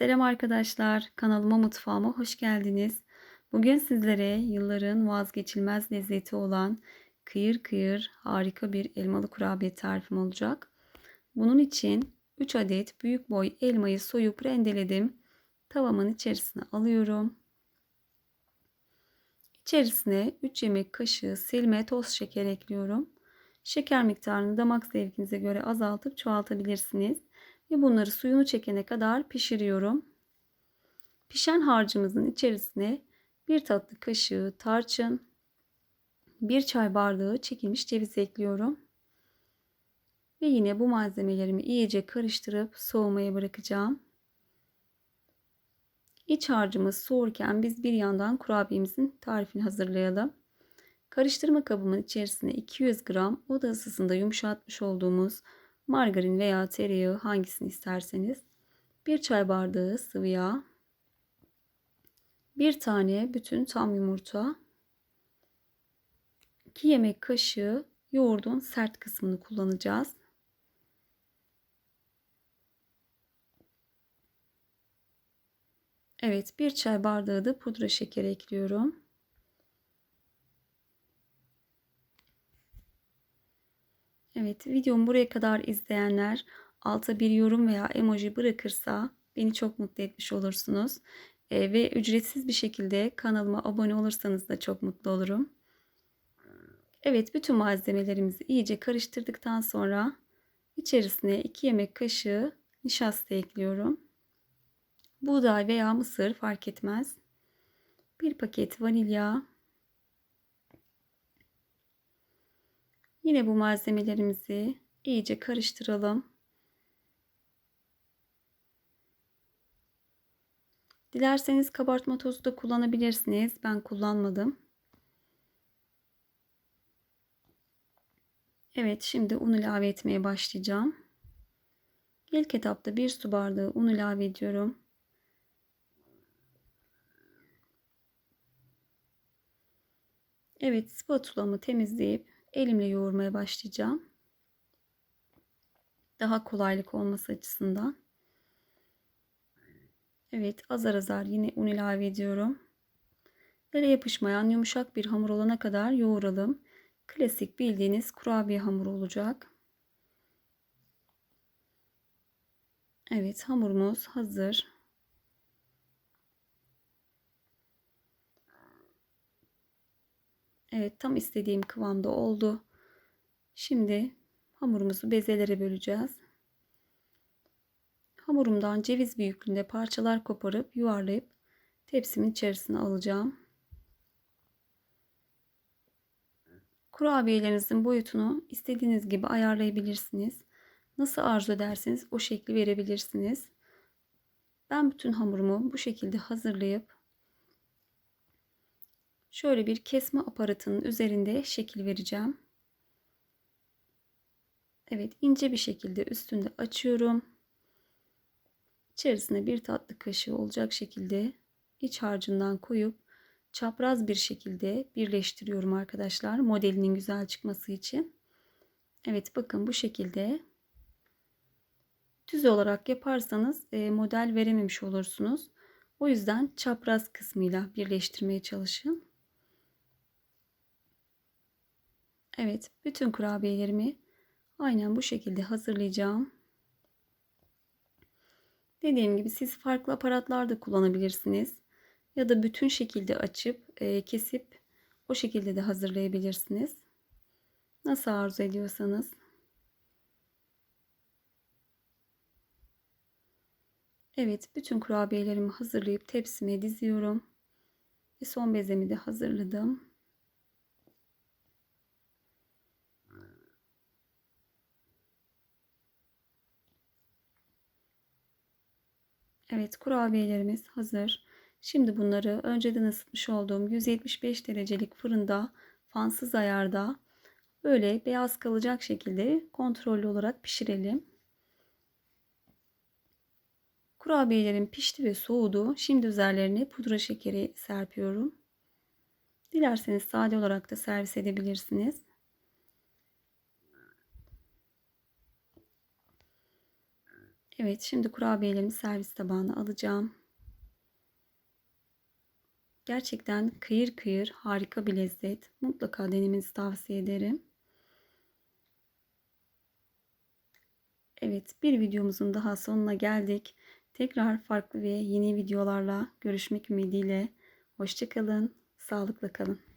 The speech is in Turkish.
Selam arkadaşlar, kanalıma mutfağıma hoş geldiniz. Bugün sizlere yılların vazgeçilmez lezzeti olan kıyır kıyır harika bir elmalı kurabiye tarifim olacak. Bunun için 3 adet büyük boy elmayı soyup rendeledim. Tavamın içerisine alıyorum. İçerisine 3 yemek kaşığı silme toz şeker ekliyorum. Şeker miktarını damak zevkinize göre azaltıp çoğaltabilirsiniz. Ve bunları suyunu çekene kadar pişiriyorum. Pişen harcımızın içerisine bir tatlı kaşığı tarçın, bir çay bardağı çekilmiş ceviz ekliyorum. Ve yine bu malzemelerimi iyice karıştırıp soğumaya bırakacağım. İç harcımız soğurken biz bir yandan kurabiyemizin tarifini hazırlayalım. Karıştırma kabımın içerisine 200 gram oda ısısında yumuşatmış olduğumuz margarin veya tereyağı hangisini isterseniz, bir çay bardağı sıvı yağ, bir tane bütün tam yumurta, 2 yemek kaşığı yoğurdun sert kısmını kullanacağız. Evet, bir çay bardağı da pudra şekeri ekliyorum. Evet, videomu buraya kadar izleyenler alta bir yorum veya emoji bırakırsa beni çok mutlu etmiş olursunuz. E, ve ücretsiz bir şekilde kanalıma abone olursanız da çok mutlu olurum. Evet, bütün malzemelerimizi iyice karıştırdıktan sonra içerisine 2 yemek kaşığı nişasta ekliyorum. Buğday veya mısır fark etmez. Bir paket vanilya, Yine bu malzemelerimizi iyice karıştıralım. Dilerseniz kabartma tozu da kullanabilirsiniz. Ben kullanmadım. Evet şimdi un ilave etmeye başlayacağım. İlk etapta bir su bardağı un ilave ediyorum. Evet spatulamı temizleyip elimle yoğurmaya başlayacağım. Daha kolaylık olması açısından. Evet azar azar yine un ilave ediyorum. Ele yapışmayan yumuşak bir hamur olana kadar yoğuralım. Klasik bildiğiniz kurabiye hamuru olacak. Evet hamurumuz hazır. Evet tam istediğim kıvamda oldu. Şimdi hamurumuzu bezelere böleceğiz. Hamurumdan ceviz büyüklüğünde parçalar koparıp yuvarlayıp tepsimin içerisine alacağım. Kurabiyelerinizin boyutunu istediğiniz gibi ayarlayabilirsiniz. Nasıl arzu ederseniz o şekli verebilirsiniz. Ben bütün hamurumu bu şekilde hazırlayıp şöyle bir kesme aparatının üzerinde şekil vereceğim. Evet ince bir şekilde üstünde açıyorum. İçerisine bir tatlı kaşığı olacak şekilde iç harcından koyup çapraz bir şekilde birleştiriyorum arkadaşlar. Modelinin güzel çıkması için. Evet bakın bu şekilde düz olarak yaparsanız e, model verememiş olursunuz. O yüzden çapraz kısmıyla birleştirmeye çalışın. Evet, bütün kurabiyelerimi aynen bu şekilde hazırlayacağım. Dediğim gibi siz farklı aparatlar da kullanabilirsiniz. Ya da bütün şekilde açıp e, kesip o şekilde de hazırlayabilirsiniz. Nasıl arzu ediyorsanız. Evet, bütün kurabiyelerimi hazırlayıp tepsime diziyorum. Ve son bezemi de hazırladım. Evet kurabiyelerimiz hazır. Şimdi bunları önceden ısıtmış olduğum 175 derecelik fırında fansız ayarda böyle beyaz kalacak şekilde kontrollü olarak pişirelim. Kurabiyelerim pişti ve soğudu. Şimdi üzerlerine pudra şekeri serpiyorum. Dilerseniz sade olarak da servis edebilirsiniz. Evet, şimdi kurabiyelerimi servis tabağına alacağım. Gerçekten kıyır kıyır harika bir lezzet. Mutlaka denemenizi tavsiye ederim. Evet, bir videomuzun daha sonuna geldik. Tekrar farklı ve yeni videolarla görüşmek ümidiyle. Hoşçakalın, sağlıkla kalın.